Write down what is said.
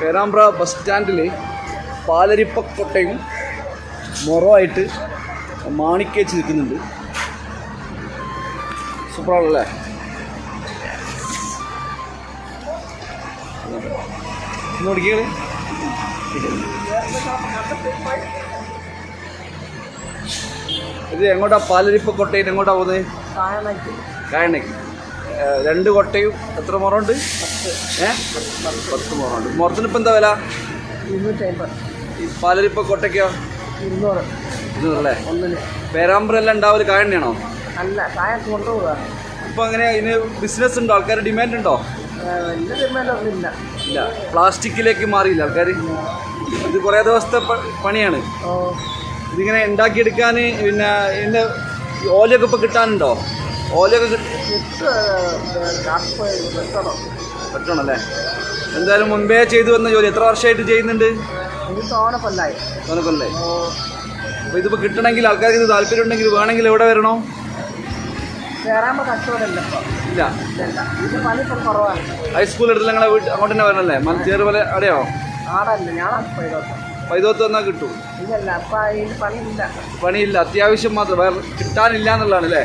Perambra bus സ്റ്റാൻഡിൽ പാലരിപ്പക്കൊട്ടയും മൊറോ ആയിട്ട് മാണിക്കേച്ച് നിൽക്കുന്നുണ്ട്. സൂപ്പറാണല്ലേ? നോക്കിയത് ഇത് എങ്ങോട്ടാ പാലരിപ്പക്കൊട്ടയിൽ എങ്ങോട്ടാ പോകുന്നത് കായണയ്ക്ക് രണ്ട് കൊട്ടയും എത്ര മുറമുണ്ട് ഏ? പത്ത് മുറമുണ്ട് മുറത്തിന് ഇപ്പം എന്താ വില? ഈ പാലരിപ്പ കൊട്ടയ്ക്കോ? ഇരുന്നൂറ്. ഇരുന്നൂറല്ലേ? പേരാമ്പ്രെല്ലാം ഉണ്ടാവൽ കായണ്ണയാണോ അല്ല കായ കൊണ്ടുപോകാം ഇപ്പൊ അങ്ങനെ ഇതിന് ബിസിനസ് ഉണ്ടോ? ആൾക്കാർ ഡിമാൻഡ് ഉണ്ടോ? ഇല്ല ഇല്ല. പ്ലാസ്റ്റിക്കിലേക്ക് മാറിയില്ല ആൾക്കാർ ഇത് കുറേ ദിവസത്തെ പണിയാണ്. ഇതിങ്ങനെ ഉണ്ടാക്കിയെടുക്കാൻ പിന്നെ ഇതിന്റെ ഓലയൊക്കെ ഇപ്പോൾ കിട്ടാനുണ്ടോ? ഓലയൊക്കെ പറ്റണല്ലേ? എന്തായാലും മുൻപേ ചെയ്തു വന്ന ജോലി എത്ര വർഷമായിട്ട് ചെയ്യുന്നുണ്ട്? അപ്പൊ ഇതിപ്പോ അപ്പോൾ ഇതിപ്പോൾ കിട്ടണമെങ്കിൽ ആൾക്കാർക്ക് ഇത് താല്പര്യം ഉണ്ടെങ്കിൽ വേണമെങ്കിൽ എവിടെ വരണോ? കയറാകുമ്പോൾ കച്ചവടമില്ല ഇല്ല. ഇത് പണി ഇപ്പം കുറവാണ്. ഹൈസ്കൂൾ എടുത്ത് ഞങ്ങളെ വീട്ടിൽ അങ്ങോട്ട് തന്നെ വരണല്ലേ? മല ചേറുപോലെ അവിടെയോ? ആടല്ല ഞാൻ പൈതോത്ത്. വന്നാൽ കിട്ടും. പണിയില്ല. പണിയില്ല. അത്യാവശ്യം മാത്രം. വേറെ കിട്ടാനില്ല എന്നുള്ളതാണ് അല്ലേ